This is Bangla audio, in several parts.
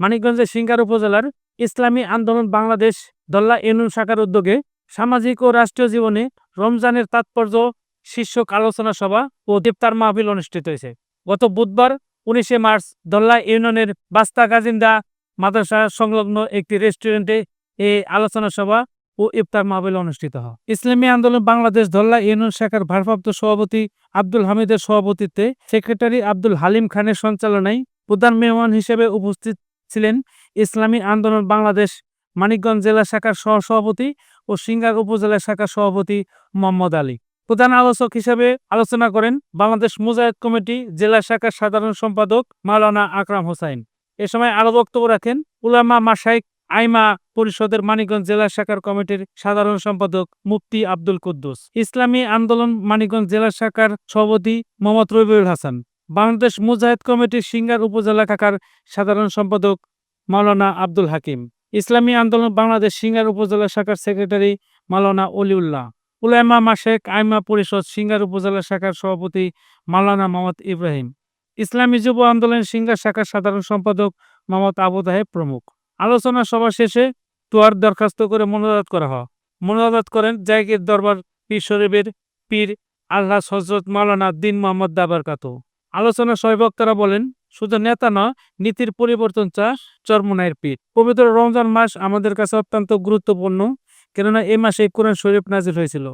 মানিকগঞ্জের সিঙ্গার উপজেলার ইসলামী আন্দোলন বাংলাদেশ দল্লা ইউনিয়ন শাখার উদ্যোগে সামাজিক ও রাষ্ট্রীয় জীবনে রমজানের তাৎপর্য শীর্ষক আলোচনা সভা ও দেবতার মাহফিল অনুষ্ঠিত হয়েছে। গত বুধবার উনিশে মার্চ দল্লা ইউনিয়নের বাস্তা গাজিন্দা মাদ্রাসা সংলগ্ন একটি রেস্টুরেন্টে এই আলোচনা সভা ও ইফতার মাহবিল অনুষ্ঠিত হয়। ইসলামী আন্দোলন বাংলাদেশ দল্লা ইউনিয়ন শাখার ভারপ্রাপ্ত সভাপতি আব্দুল হামিদের সভাপতিত্বে সেক্রেটারি আব্দুল হালিম খানের সঞ্চালনায় প্রধান মেহমান হিসেবে উপস্থিত ছিলেন ইসলামী আন্দোলন বাংলাদেশ মানিকগঞ্জ জেলা শাখার সহসভাপতি ও সিঙ্গার উপজেলা শাখার সভাপতি মোহাম্মদ আলী। প্রধান আলোচক হিসেবে আলোচনা করেন বাংলাদেশ মুজাহিদ কমিটি জেলা শাখার সাধারণ সম্পাদক মাওলানা আকরাম হোসাইন। এ সময় আরও বক্তব্য রাখেন উলামা মাসাইক আইমা পরিষদের মানিকগঞ্জ জেলা শাখার কমিটির সাধারণ সম্পাদক মুফতি আব্দুল কুদ্দুস। ইসলামী আন্দোলন মানিকগঞ্জ জেলা শাখার সভাপতি মোহাম্মদ রবিউল হাসান। বাংলাদেশ মুজাহিদ কমিটির সিঙ্গার উপজেলা শাখার সাধারণ সম্পাদক মাওলানা আব্দুল হাকিম। ইসলামী আন্দোলন বাংলাদেশ সিঙ্গার উপজেলা শাখার সেক্রেটারি মাওলানা অলিউল্লাহ। উলাইমা মাসেক আইমা পরিষদ সিঙ্গার উপজেলা শাখার সভাপতি মাওলানা মোহাম্মদ ইব্রাহিম। ইসলামী যুব আন্দোলন সিঙ্গার শাখার সাধারণ সম্পাদক মোহাম্মদ আবু প্রমুখ। আলোচনা সভা শেষে তোয়ার দরখাস্ত করে মনোজাত করা হয়। মনোজাত করেন জায়গির দরবার পীর শরীফের পীর আল্লাহ হজরত মাওলানা দিন মোহাম্মদ দাবার কাতো। আলোচনা বক্তারা বলেন, শুধু নেতা নয়, নীতির পরিবর্তন চা চরমনায়ের পীঠ। পবিত্র রমজান মাস আমাদের কাছে অত্যন্ত গুরুত্বপূর্ণ, কেননা এই মাসে কোরআন শরীফ নাজিল হয়েছিল।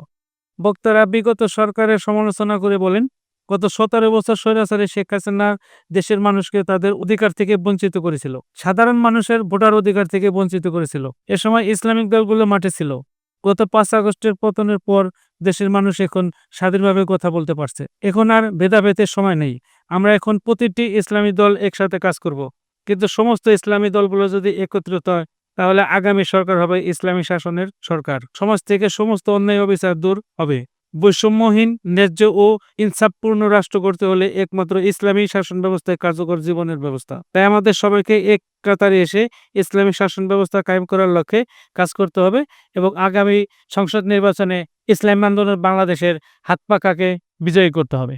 বক্তারা বিগত সরকারের সমালোচনা করে বলেন, গত সতেরো বছর স্বৈরাচারী শেখ হাসিনা দেশের মানুষকে তাদের অধিকার থেকে বঞ্চিত করেছিল। সাধারণ মানুষের ভোটার অধিকার থেকে বঞ্চিত করেছিল। এ সময় ইসলামিক দলগুলো মাঠে ছিল। গত পাঁচ আগস্টের পতনের পর দেশের মানুষ এখন স্বাধীনভাবে কথা বলতে পারছে। এখন আর ভেদাভেদের সময় নেই। আমরা এখন প্রতিটি ইসলামী দল একসাথে কাজ করব। কিন্তু সমস্ত ইসলামী দলগুলো যদি একত্রিত হয়, তাহলে আগামী সরকার হবে ইসলামী শাসনের সরকার। সমাজ থেকে সমস্ত অন্যায় অবিচার দূর হবে। বৈষম্যহীন, ন্যায্য ও ইনসাফপূর্ণ রাষ্ট্র করতে হলে একমাত্র ইসলামী শাসন ব্যবস্থায় কার্যকর জীবনের ব্যবস্থা। তাই আমাদের সবাইকে এক কাতারে এসে ইসলামী শাসন ব্যবস্থা কায়েম করার লক্ষ্যে কাজ করতে হবে এবং আগামী সংসদ নির্বাচনে ইসলাম আন্দোলন বাংলাদেশের হাত পাকাকে বিজয়ী করতে হবে।